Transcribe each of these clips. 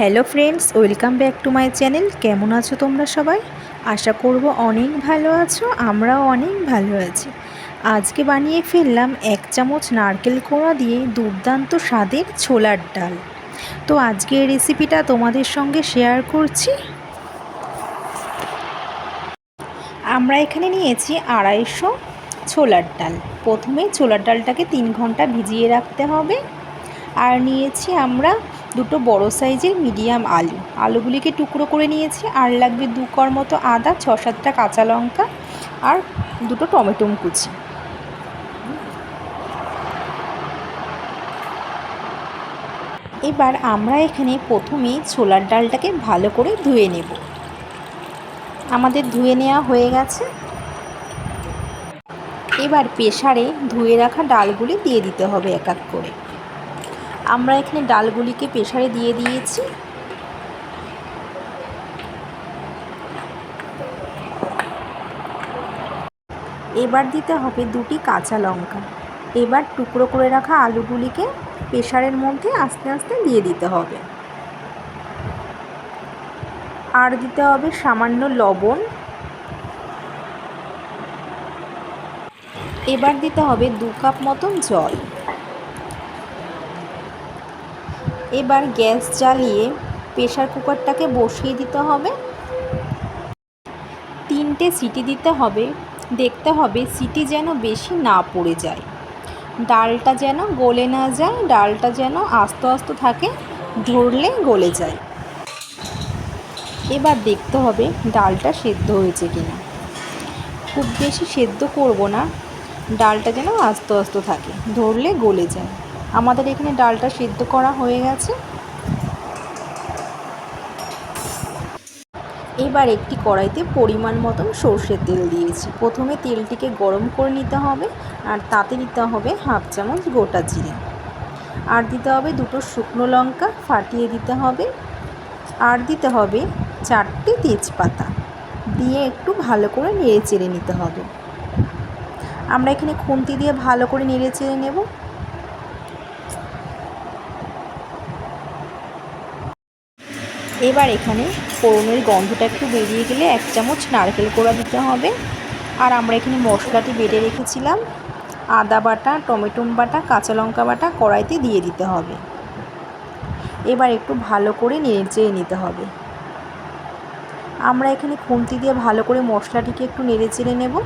Hello friends, welcome back to my channel. কেমন আছো তোমরা সবাই? আশা করব অনেক ভালো আছো, আমরাও অনেক ভালো আছি। আজকে বানিয়ে ফেললাম এক চামচ নারকেল কোড়া দিয়ে দুর্দান্ত স্বাদের ছোলার ডাল। তো আজকে রেসিপিটা তোমাদের সঙ্গে শেয়ার করছি। আমরা এখানে নিয়েছি আড়াইশো ছোলার ডাল। প্রথমে ছোলার ডালটাকে তিন ঘণ্টা ভিজিয়ে রাখতে হবে। আর নিয়েছি আমরা দুটো বড় সাইজের মিডিয়াম আলু। আলুগুলিকে টুকরো করে নিয়েছি। আর লাগবে দু কর মতো আদা, ছ সাতটা কাঁচা লঙ্কা আর দুটো টমেটো কুচি। এবার আমরা এখানে প্রথমে ছোলার ডালটাকে ভালো করে ধুয়ে নেব। আমাদের ধুয়ে নেওয়া হয়ে গেছে। এবার প্রেশারে ধুয়ে রাখা ডালগুলি দিয়ে দিতে হবে এক এক করে। আমরা এখানে ডালগুলিকে প্রেশারে দিয়ে দিয়েছি। এবার দিতে হবে দুটি কাঁচা লঙ্কা। এবার টুকরো করে রাখা আলুগুলিকে প্রেশারের মধ্যে আস্তে আস্তে দিয়ে দিতে হবে। আর দিতে হবে সামান্য লবণ। এবার দিতে হবে দু কাপ মতন জল। এবার গ্যাস জ্বালিয়ে প্রেশার কুকারটাকে বসিয়ে দিতে হবে। তিনটে সিটি দিতে হবে। দেখতে হবে সিটি যেন বেশি না পড়ে যায়। ডালটা যেন গলে না যায়, ডালটা যেন আস্তে আস্তে থাকে, ধরলে গলে যায়। এবার দেখতে হবে ডালটা সেদ্ধ হয়েছে কিনা। খুব বেশি সেদ্ধ করব না। ডালটা যেন আস্তে আস্তে থাকে, ধরলে গলে যায়। আমাদের এখানে ডালটা সিদ্ধ করা হয়ে গেছে। এবার একটি কড়াইতে পরিমাণ মতন সর্ষের তেল দিয়েছি। প্রথমে তেলটিকে গরম করে নিতে হবে আর তাতে দিতে হবে হাফ চামচ গোটা জিরে। আর দিতে হবে দুটো শুকনো লঙ্কা, ফাটিয়ে দিতে হবে। আর দিতে হবে চারটে তেজপাতা। দিয়ে একটু ভালো করে নেড়ে চেড়ে নিতে হবে। আমরা এখানে খুন্তি দিয়ে ভালো করে নেড়ে চেড়ে নেব। এবার এখানে ফোড়নের গন্ধটা একটু বেরিয়ে গেলে এক চামচ নারকেল কোড়া দিতে হবে। আর আমরা এখানে মশলাটি বেটে রেখেছিলাম। আদা বাটা, টমেটো বাটা, কাঁচা লঙ্কা বাটা কড়াইতে দিয়ে দিতে হবে। এবার একটু ভালো করে নেড়ে নিতে হবে। আমরা এখানে খুন্তি দিয়ে ভালো করে মশলাটিকে একটু নেড়ে চেড়ে নেব।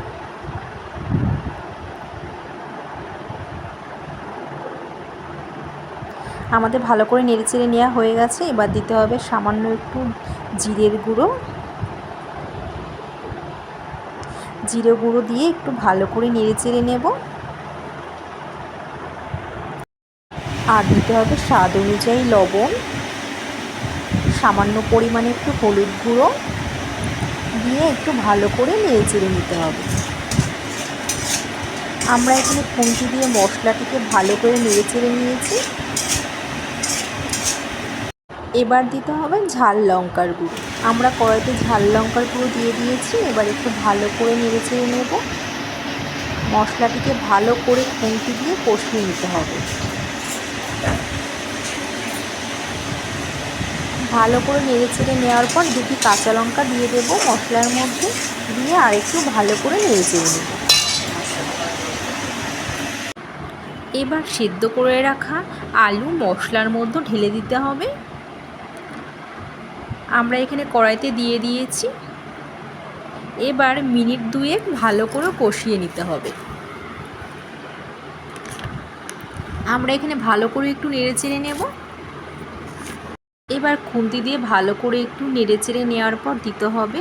আমাদের ভালো করে নেড়ে চেড়ে নেওয়া হয়ে গেছে। এবার দিতে হবে সামান্য একটু জিরের গুঁড়ো। জিরে গুঁড়ো দিয়ে একটু ভালো করে নেড়ে চেড়ে নেব। আর দিতে হবে স্বাদ অনুযায়ী লবণ। সামান্য পরিমাণে একটু হলুদ গুঁড়ো দিয়ে একটু ভালো করে নেড়ে চেড়ে নিতে হবে। আমরা এখানে খুন্তি দিয়ে মশলাটিকে ভালো করে নেড়ে চেড়ে নিয়েছি। এবার দিতে হবে ঝাল লঙ্কার গুঁড়ো। আমরা কড়াইতে ঝাল লঙ্কার গুঁড়ো দিয়ে দিয়েছি, এবার একটু ভালো করে নেড়ে চেড়ে নেব। মশলাটিকে ভালো করে খুঁটি দিয়ে কষিয়ে নিতে হবে। ভালো করে নেড়ে চেড়ে নেওয়ার পর দুটি কাঁচা লঙ্কা দিয়ে দেবো মশলার মধ্যে, দিয়ে আর একটু ভালো করে নেড়ে চেড়ে নেব। এবার সিদ্ধ করে রাখা আলু মশলার মধ্যে ঢেলে দিতে হবে। আমরা এখানে কড়াইতে দিয়ে দিয়েছি। এবার মিনিট দুয়েক ভালো করে কষিয়ে নিতে হবে। আমরা এখানে ভালো করে একটু নেড়ে চেড়ে নেব। এবার খুন্তি দিয়ে ভালো করে একটু নেড়ে চেড়ে নেওয়ার পর দিতে হবে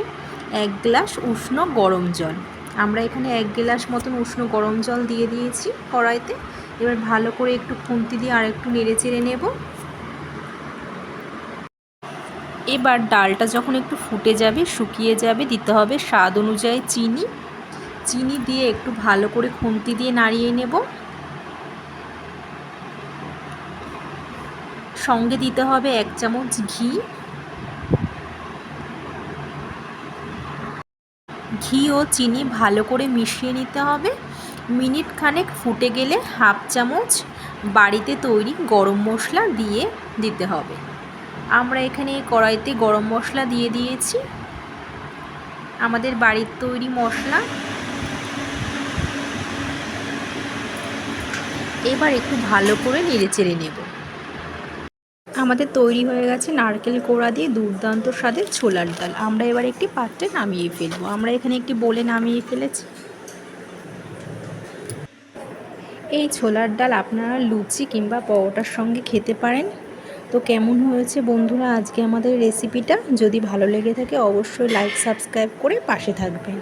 এক গ্লাস উষ্ণ গরম জল। আমরা এখানে এক গ্লাস মতন উষ্ণ গরম জল দিয়ে দিয়েছি কড়াইতে। এবার ভালো করে একটু খুন্তি দিয়ে আর একটু নেড়ে চেড়ে নেব। এবার ডালটা যখন একটু ফুটে যাবে, শুকিয়ে যাবে, দিতে হবে স্বাদ অনুযায়ী চিনি। চিনি দিয়ে একটু ভালো করে খুন্তি দিয়ে নাড়িয়ে নেব। সঙ্গে দিতে হবে এক চামচ ঘি। ঘি ও চিনি ভালো করে মিশিয়ে নিতে হবে। মিনিট খানেক ফুটে গেলে হাফ চামচ বাড়িতে তৈরি গরম মশলা দিয়ে দিতে হবে। আমরা এখানে কড়াইতে গরম মশলা দিয়ে দিয়েছি। আমাদের বাড়ির তৈরি মশলা। এবার একটু ভালো করে নেড়ে চেড়ে নেব। আমাদের তৈরি হয়ে গেছে নারকেল কোড়া দিয়ে দুর্দান্ত স্বাদের ছোলার ডাল। আমরা এবার একটি পাত্রে নামিয়ে ফেলব। আমরা এখানে একটি বলে নামিয়ে ফেলেছি। এই ছোলার ডাল আপনারা লুচি কিংবা পরোটার সঙ্গে খেতে পারেন। তো কেমন হয়েছে বন্ধুরা আজকে আমাদের রেসিপিটা যদি ভালো লেগে থাকে অবশ্যই লাইক সাবস্ক্রাইব করে পাশে থাকবেন।